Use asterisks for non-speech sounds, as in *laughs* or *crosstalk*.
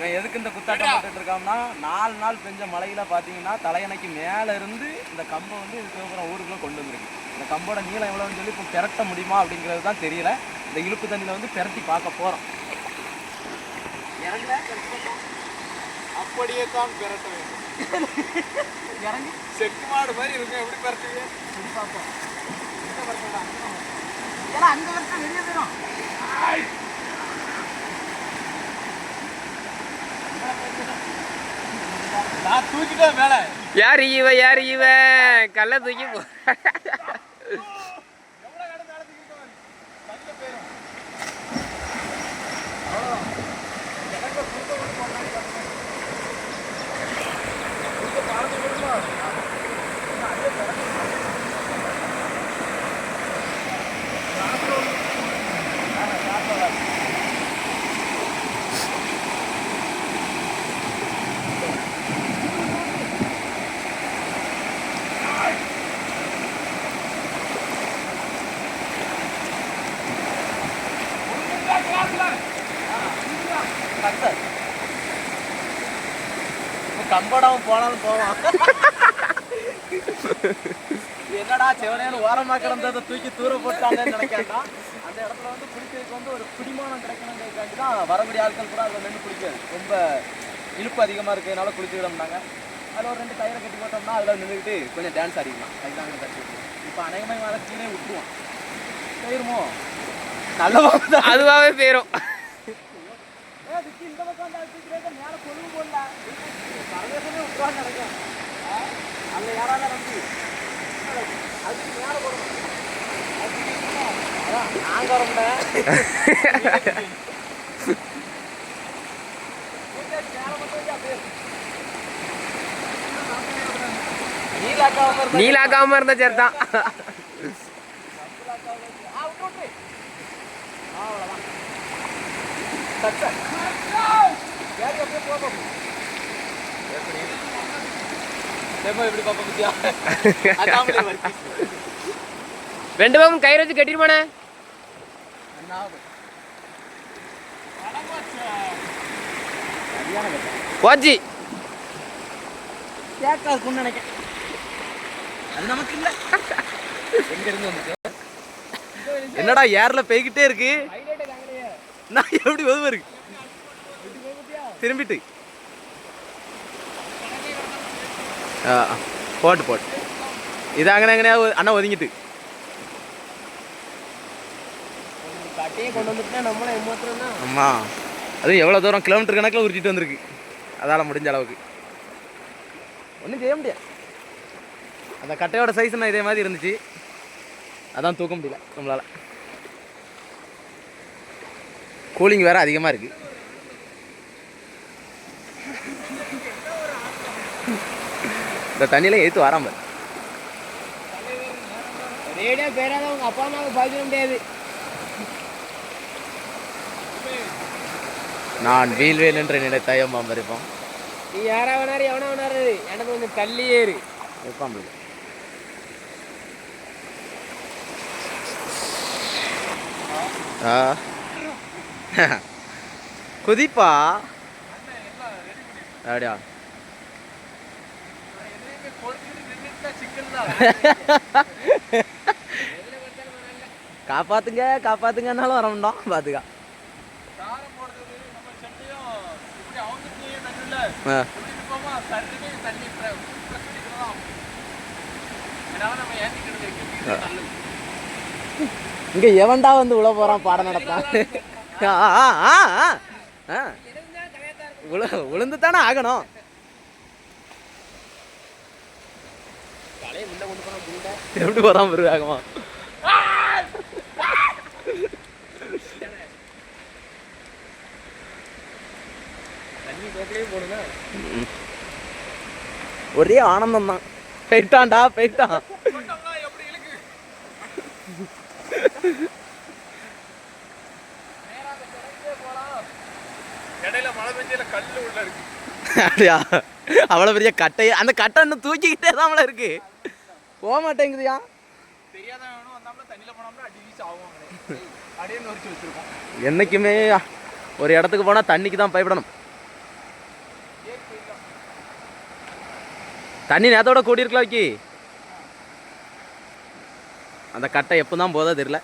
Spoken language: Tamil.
இவன் எதுக்கு இந்த குத்தாட்டம் போட்டுட்டு இருக்கான்னா நாலு நாள் பெஞ்ச மழையில பார்த்தீங்கன்னா தலையணைக்கு மேலே இருந்து இந்த கம்பை வந்து சிவபுரம் ஊருக்குள்ள கொண்டு வந்திருக்கு. இந்த கம்போட நீளம் எவ்வளோன்னு சொல்லி இப்போ பெரட்ட முடியுமா அப்படிங்கிறது தான் தெரியல. இந்த இழுப்பு தண்ணியில் வந்து பெரட்டி பார்க்க போகிறோம் அப்படியே தான் பெரட்ட வேண்டும். இறங்கி. செக்கு மாடு மாதிரி இருக்கும் எப்படி பெரட்டுவீங்க சரி பார்ப்போம்? ஏன்னா அங்கே வெளியே போயிடும் நான் தூக்கிட்டேன் மேல யார் இவ யார் இவ கல்ல தூக்கி போ கம்படாம போனாலும் போவான். என்னடா செவனேன்னு ஓரமா கிடந்ததை தூக்கி தூர போட்டாங்கன்னு நினைக்கிறேன்டா. அந்த இடத்துல வந்து குளிக்கிறதுக்கு வந்து ஒரு பிடிமானம் கிடைக்கணுங்கிறதுக்காண்டி தான் வரக்கூடிய ஆட்கள் கூட அதில் நின்று குளிக்காது ரொம்ப இழுப்பு அதிகமாக இருக்கிறதுனால குளிச்சுக்கிடம்னாங்க அதில் ஒரு ரெண்டு கயிறை கட்டி போட்டோம்னா அதில் நின்றுக்கிட்டு கொஞ்சம் டான்ஸ் ஆடிக்கலாம். அதுதான் கட்டி இப்போ அநேகமாக மேலே கீழே விட்டுருவோம் போயிருமோ? நல்ல அதுவாகவே போயிடும் இந்த பக்கம் மேலே கொழுவு போடல பரதேசமே யாராவது நம்பி அதுக்கு மேலே போடணும் அதான், நாங்க வர முடியல நீலாக்காம இருந்தா நீலாக்காம இருந்தா சரிதான் ஆ, விட்டு, விட்டு. ஆ, அவ்வளவுதான். சட், சட். ஏறி அப்படியே போ, போ. எப்படி? செம்ம எப்படி பாப்பா பத்தியா? அதாமலே வருது. *laughs* ரெண்டு பக்கம் கயிறு வச்சு கட்டம். போச்சு கேட்காதுக்குன்னு நினைக்கிறேன். அது நமக்கு இல்ல. எங்க இருந்து வந்துச்சு? என்னடா ஏர்ல போய்கிட்டே இருக்கு. நான் எப்படி உதவ இருக்கு திரும்பிட்டு ஆ, ஆ. போட்டு போட்டு இது அங்கே அங்கே அண்ணா ஒதுங்கிட்டு அம்மா கொண்டு வந்துட்டா ஆமா அதுவும் எவ்வளோ தூரம் கிலோமீட்டர் கணக்கில் உருட்டிட்டு வந்திருக்கு அதால் முடிஞ்ச அளவுக்கு ஒன்றும் செய்ய முடியாது அந்த கட்டையோட சைஸ் நான் இதே மாதிரி இருந்துச்சு அதான் தூக்க முடியல நம்மளால் கூலிங் வேறு அதிகமாக இருக்குது இந்த தண்ணியில ஏற்று வராம ரேடியோ பேராத உங்க அப்பா அம்மாவுக்கு பாதிக்க முடியாது. நான் வீல்வேல் என்று நினைத்த ஐயம்பாம் இருப்போம். நீ யாரா வேணாரு எவனா வேணாரு எனக்கு கொஞ்சம் தள்ளி ஏறு. இருப்பான் ஆ. குதிப்பா. அப்படியா காப்பாத்துங்க காப்பாத்துங்கன்னாலும் வர முடியும் பாத்துக்கா காரம் போடுறது நம்ம சட்டையும் இப்படி அவங்களுக்கு தண்ணியில் ஆ. இப்படி இருப்போமா தண்ணிக்கு தண்ணி ப்ரெஸ் பண்ணிக்கிறதா காப்பாத்துங்க காப்பாத்துங்கன்னாலும் வர வேண்டாம் பாத்துக்கா. இங்க எவன்டா வந்து உழ போறான் பாடம் நடத்தான்? உழு உளுந்து தானே ஆகணும். எப்படி பிறகு ஆகுமா ஒரே ஆனந்தம் தான் போயிட்டான்டா போயிட்டான் அப்படியா? அவ்வளோ பெரிய கட்டையை அந்த கட்டை இன்னும் தூக்கிக்கிட்டே தான் இருக்கு. போக மாட்டேங்குதுயா? என்னைக்குமே ஒரு இடத்துக்கு போனால் தண்ணிக்கு தான் பயப்படணும். தண்ணி நேரத்தோட கூடியிருக்கலாம் விக்கி. அந்த கட்டை எப்போ தான் போதோ தெரியல.